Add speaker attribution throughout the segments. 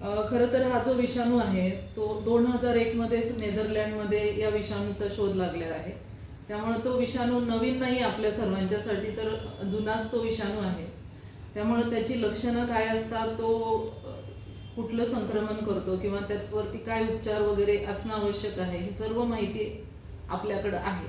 Speaker 1: खरं तर हा जो विषाणू आहे तो दोन हजार एकमध्येच नेदरलँडमध्ये या विषाणूचा शोध लागलेला आहे. त्यामुळे तो विषाणू नवीन नाही आपल्या सर्वांच्यासाठी तर जुनाच तो विषाणू आहे. त्यामुळे त्याची लक्षणं काय असतात तो कुठलं संक्रमण करतो किंवा त्यावरती काय उपचार वगैरे असणं आवश्यक आहे ही सर्व माहिती आपल्याकडं आहे.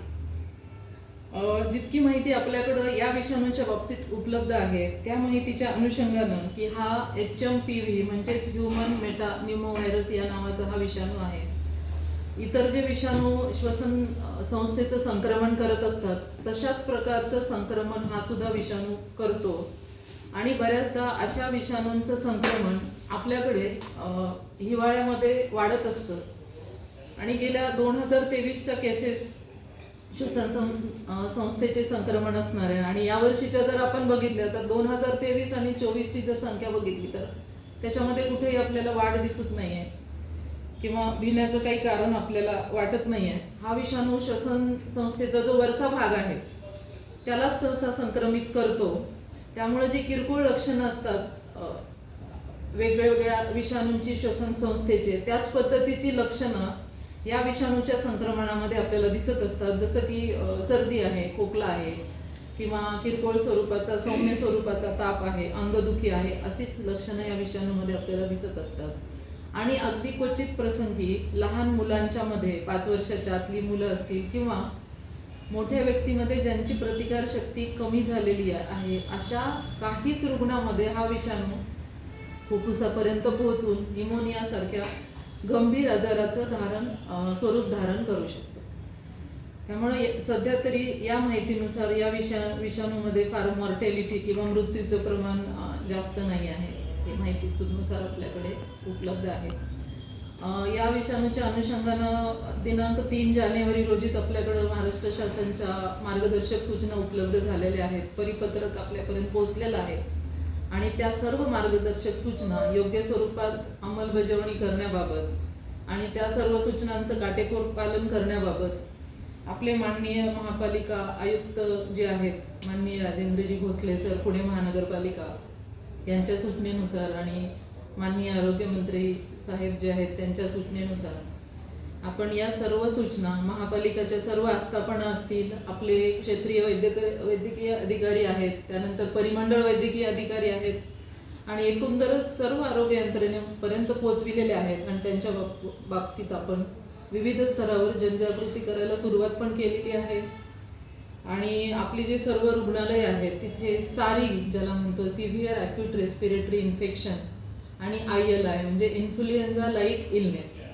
Speaker 1: जितकी माहिती आपल्याकडं या विषाणूच्या बाबतीत उपलब्ध आहे त्या माहितीच्या अनुषंगानं की हा एच एम पी व्ही म्हणजेच ह्युमन मेटा न्युमोव्हायरस या नावाचा हा विषाणू आहे. इतर जे विषाणू श्वसन संस्थेचं संक्रमण करत असतात तशाच प्रकारचं संक्रमण हा सुद्धा विषाणू करतो. आणि बऱ्याचदा अशा विषाणूंचं संक्रमण आपल्याकडे हिवाळ्यामध्ये वाढत असतं. आणि गेल्या दोन हजार तेवीसच्या केसेस श्वसन संस्थेचे संक्रमण असणार. आहे आणि यावर्षीच्या जर आपण बघितलं तर दोन हजार तेवीस आणि चोवीसची जर संख्या बघितली तर त्याच्यामध्ये कुठेही आपल्याला वाढ दिसत नाहीये. किंवा भिण्याचं काही कारण आपल्याला वाटत नाहीये. हा विषाणू श्वसन संस्थेचा जो वरचा भाग आहे त्यालाच सहसा संक्रमित करतो. त्यामुळे जी किरकोळ लक्षणं असतात वेगवेगळ्या विषाणूंची श्वसन संस्थेचे त्याच पद्धतीची लक्षणं या विषाणूच्या संक्रमणामध्ये आपल्याला दिसत असतात जसं की सर्दी आहे खोकला आहे किंवा किरकोळ स्वरूपाचा सौम्य स्वरूपाचा ताप आहे अंगदुखी आहे अशीच लक्षणं या विषाणूमध्ये आपल्याला दिसत असतात. आणि अगदी क्वचित प्रसंगी लहान मुलांच्या मध्ये पाच वर्षाच्या आतली मुलं असतील किंवा मोठ्या व्यक्तीमध्ये ज्यांची प्रतिकार शक्ती कमी झालेली आहे अशा काहीच रुग्णामध्ये हा विषाणू फुफ्फुसापर्यंत पोहोचून निमोनिया सारख्या गंभीर आजाराचं धारण स्वरूप धारण करू शकतो. त्यामुळे सध्या तरी या माहितीनुसार या विषा विषाणूमध्ये फार मॉर्टॅलिटी किंवा मृत्यूचं प्रमाण जास्त नाही आहे. हे माहितीनुसार आपल्याकडे उपलब्ध आहे. या विषाणूच्या अनुषंगानं दिनांक तीन जानेवारी रोजीच आपल्याकडं महाराष्ट्र शासनच्या मार्गदर्शक सूचना उपलब्ध झालेल्या आहेत. परिपत्रक आपल्यापर्यंत पोहोचलेलं आहे. आणि त्या सर्व मार्गदर्शक सूचना योग्य स्वरूपात अंमलबजावणी करण्याबाबत आणि त्या सर्व सूचनांचं काटेकोर पालन करण्याबाबत आपले माननीय महापालिका आयुक्त जे आहेत माननीय राजेंद्रजी भोसले सर पुणे महानगरपालिका यांच्या सूचनेनुसार आणि माननीय आरोग्यमंत्री साहेब जे आहेत त्यांच्या सूचनेनुसार आपण या सर्व सूचना महापालिकाच्या सर्व आस्थापना असतील आपले क्षेत्रीय वैद्यक वैद्यकीय अधिकारी आहेत त्यानंतर परिमंडळ वैद्यकीय अधिकारी आहेत आणि एकंदरच सर्व आरोग्य यंत्रणेपर्यंत पोहोचविलेले आहेत. आणि त्यांच्या बाब- बाबतीत आपण विविध स्तरावर जनजागृती करायला सुरुवात पण केलेली आहे. आणि आपली जे सर्व रुग्णालय आहेत तिथे सारी ज्याला म्हणतो सिव्हिअर ॲक्यूट रेस्पिरेटरी इन्फेक्शन आणि आय एल आय म्हणजे इन्फ्लुएन्झा लाईक इलनेस.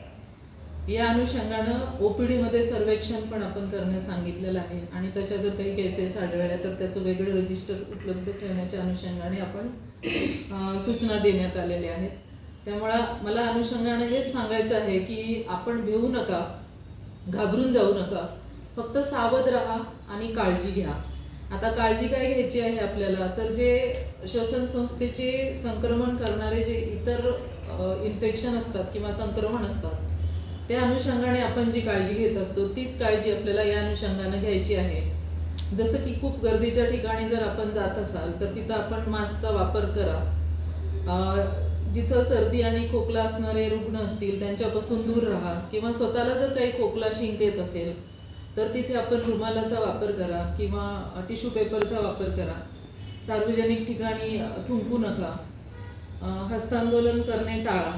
Speaker 1: या अनुषंगानं ओपीडी मध्ये सर्वेक्षण पण आपण करण्यास सांगितलेलं आहे. आणि तशा जर काही केसेस आढळल्या तर त्याचं वेगळं रजिस्टर उपलब्ध ठेवण्याच्या अनुषंगाने आपण सूचना देण्यात आलेल्या आहेत. त्यामुळं मला अनुषंगाने हेच सांगायचं आहे की आपण भिवू नका घाबरून जाऊ नका. फक्त सावध राहा आणि काळजी घ्या. आता काळजी काय घ्यायची आहे आपल्याला? तर जे श्वसन संस्थेचे संक्रमण करणारे जे इतर इन्फेक्शन असतात किंवा संक्रमण असतात त्या अनुषंगाने आपण जी काळजी घेत असतो तीच काळजी आपल्याला या अनुषंगाने घ्यायची आहे. जसं की खूप गर्दीच्या ठिकाणी जर आपण जात असाल तर तिथं आपण मास्कचा वापर करा. जिथं सर्दी आणि खोकला असणारे रुग्ण असतील त्यांच्यापासून दूर राहा. किंवा स्वतःला जर काही खोकला शिंक येत असेल तर तिथे आपण रुमालाचा वापर करा किंवा टिश्यू पेपरचा वापर करा. सार्वजनिक ठिकाणी थुंकू नका. हस्तांदोलन करणे टाळा.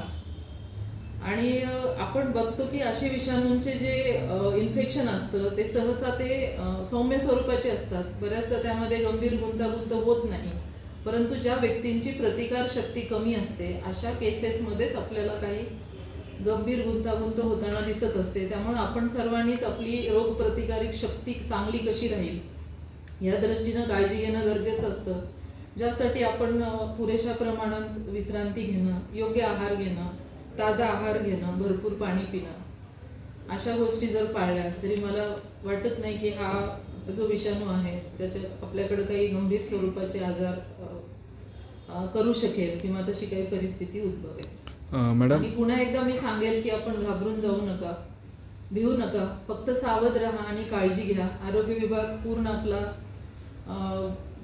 Speaker 1: आणि आपण बघतो की असे विषाणूंचे जे इन्फेक्शन असतं ते सहसा ते सौम्य स्वरूपाचे असतात. बऱ्याचदा त्यामध्ये गंभीर गुंतागुंत होत नाही. परंतु ज्या व्यक्तींची प्रतिकार शक्ती कमी असते अशा केसेसमध्येच आपल्याला काही गंभीर गुंतागुंत होताना दिसत असते. त्यामुळे आपण सर्वांनीच आपली रोगप्रतिकारक शक्ती चांगली कशी राहील या दृष्टीनं काळजी घेणं गरजेचं असतं. ज्यासाठी आपण पुरेशा प्रमाणात विश्रांती घेणं योग्य आहार घेणं ताजा आहार घेणं भरपूर पाणी पिणं अशा गोष्टी जर पाळल्या तरी मला वाटत नाही की हा जो विषाणू आहे त्याच्यात आपल्याकडे काही गंभीर स्वरूपाचे आजार करू शकेल किंवा तशी काही परिस्थिती उद्भवेल.
Speaker 2: मॅडम?
Speaker 1: पुन्हा एकदा मी सांगेल की आपण घाबरून जाऊ नका भिवू नका फक्त सावध राहा आणि काळजी घ्या. आरोग्य विभाग पूर्ण आपला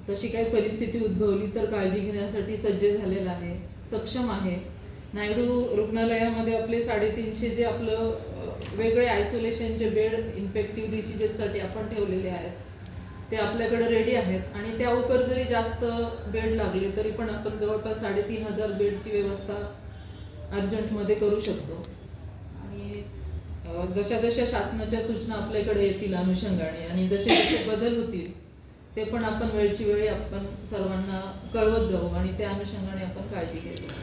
Speaker 1: तशी काही परिस्थिती उद्भवली तर काळजी घेण्यासाठी सज्ज झालेला आहे सक्षम आहे. नायडू रुग्णालयामध्ये आपले साडेतीनशे जे आपलं वेगळे आयसोलेशनचे बेड इन्फेक्टिव्ह डिसिजेससाठी आपण ठेवलेले आहेत. ते आपल्याकडे रेडी आहेत. आणि त्या उपर जरी जास्त बेड लागले तरी पण आपण जवळपास साडेतीन हजार बेडची व्यवस्था अर्जंटमध्ये करू शकतो. आणि जशा जशा शासनाच्या सूचना आपल्याकडे येतील अनुषंगाने आणि जसे जसे बदल होतील ते पण आपण वेळची वेळी आपण सर्वांना कळवत जाऊ आणि त्या अनुषंगाने आपण काळजी घेतो.